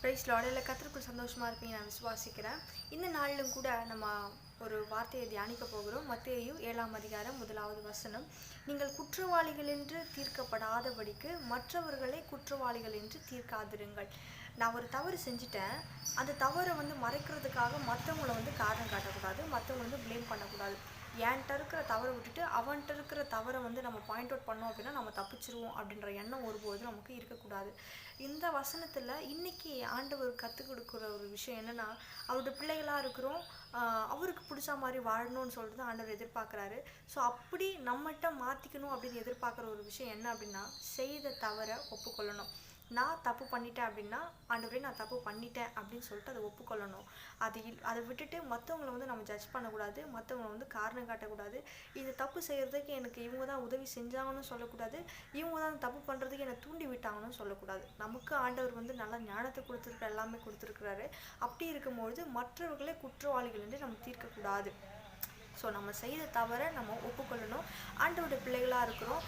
Price லாடில் கத்திற்குள் சந்தோஷமாக இருப்பீங்க நான் விசுவாசிக்கிறேன். இந்த நாளிலும் கூட நம்ம ஒரு வார்த்தையை தியானிக்க போகிறோம். மத்தேயு ஏழாம் அதிகாரம் முதலாவது வசனம். நீங்கள் குற்றவாளிகள் என்று தீர்க்கப்படாதபடிக்கு மற்றவர்களை குற்றவாளிகள் என்று தீர்க்காதிருங்கள். நான் ஒரு தவறு செஞ்சுட்டேன். அந்த தவறை வந்து மறைக்கிறதுக்காக மற்றவங்கள வந்து காரணம் காட்டக்கூடாது. மற்றவங்களை வந்து ப்ளேம் பண்ணக்கூடாது. என்கிட்ட இருக்கிற தவறை விட்டுட்டு அவன்கிட்ட இருக்கிற தவறை வந்து நம்ம பாயிண்ட் அவுட் பண்ணோம் அப்படின்னா நம்ம தப்பிச்சிருவோம் அப்படின்ற எண்ணம் ஒருபோது நமக்கு இருக்கக்கூடாது. இந்த வசனத்தில் இன்னைக்கு ஆண்டவர் கற்றுக் கொடுக்குற ஒரு விஷயம் என்னன்னா அவருடைய பிள்ளைகளாக இருக்கிறோம் அவருக்கு பிடிச்ச மாதிரி வாழணும்னு சொல்லிட்டு தான் ஆண்டவர் எதிர்பார்க்குறாரு. ஸோ அப்படி நம்மகிட்ட மாற்றிக்கணும் அப்படின்னு எதிர்பார்க்குற ஒரு விஷயம் என்ன அப்படின்னா செய்த தவறை ஒப்புக்கொள்ளணும். நான் தப்பு பண்ணிட்டேன் அப்படின்னா ஆண்டவரே நான் தப்பு பண்ணிட்டேன் அப்படின்னு சொல்லிட்டு அதை ஒப்புக்கொள்ளணும். அது இல் அதை விட்டுட்டு மற்றவங்கள வந்து நம்ம ஜட்ஜ் பண்ணக்கூடாது மற்றவங்கள வந்து காரணம் காட்டக்கூடாது. இந்த தப்பு செய்கிறதுக்கு எனக்கு இவங்க தான் உதவி செஞ்சாங்கன்னு சொல்லக்கூடாது. இவங்க தான் தப்பு பண்ணுறதுக்கு என்னை தூண்டி விட்டாங்கன்னு சொல்லக்கூடாது. நமக்கு ஆண்டவர் வந்து நல்ல ஞானத்தை கொடுத்துருக்க எல்லாமே கொடுத்துருக்குறாரு. அப்படி இருக்கும்பொழுது மற்றவர்களே குற்றவாளிகள் என்று நம்ம தீர்க்கக்கூடாது. ஸோ நம்ம செய்த தவறை நம்ம ஒப்புக்கொள்ளணும். ஆண்டவருடைய பிள்ளைகளாக இருக்கிறோம்.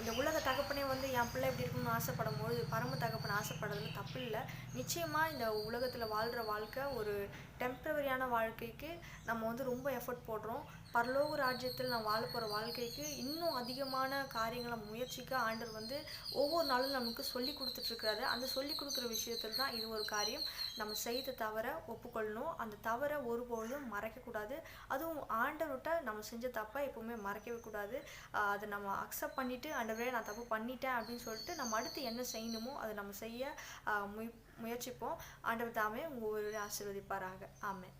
இந்த உலக தகப்பனே வந்து என் பிள்ளை எப்படி இருக்கணும்னு ஆசைப்படும் போது பரம தகப்பன் ஆசைப்படுறதுல தப்பு இல்லை. நிச்சயமாக இந்த உலகத்தில் வாழ்கிற வாழ்க்கை ஒரு டெம்பரவரியான வாழ்க்கைக்கு நம்ம வந்து ரொம்ப எஃபர்ட் போடுறோம். பரலோக ராஜ்யத்தில் நான் வாழ போகிற வாழ்க்கைக்கு இன்னும் அதிகமான காரியங்களை முயற்சிக்க ஆண்டவர் வந்து ஒவ்வொரு நாளும் நமக்கு சொல்லி கொடுத்துட்ருக்கிறாரு. அந்த சொல்லி கொடுக்குற விஷயத்தில் தான் இது ஒரு காரியம். நம்ம செய்த தவறை ஒப்புக்கொள்ளணும். அந்த தவறை ஒருபோதும் மறைக்கக்கூடாது. அதுவும் ஆண்டவர்கிட்ட நம்ம செஞ்ச தப்பை எப்பவுமே மறக்கவே கூடாது. அதை நம்ம அக்செப்ட் பண்ணிவிட்டு ஆண்டவரே நான் தப்பு பண்ணிட்டேன் அப்படின்னு சொல்லிட்டு நம்ம அடுத்து என்ன செய்யணுமோ அதை நம்ம செய்ய முய முயற்சிப்போம். ஆண்டவர் தாமே உங்கள் ஒரு ஆசீர்வதிப்பாராக. ஆமாம்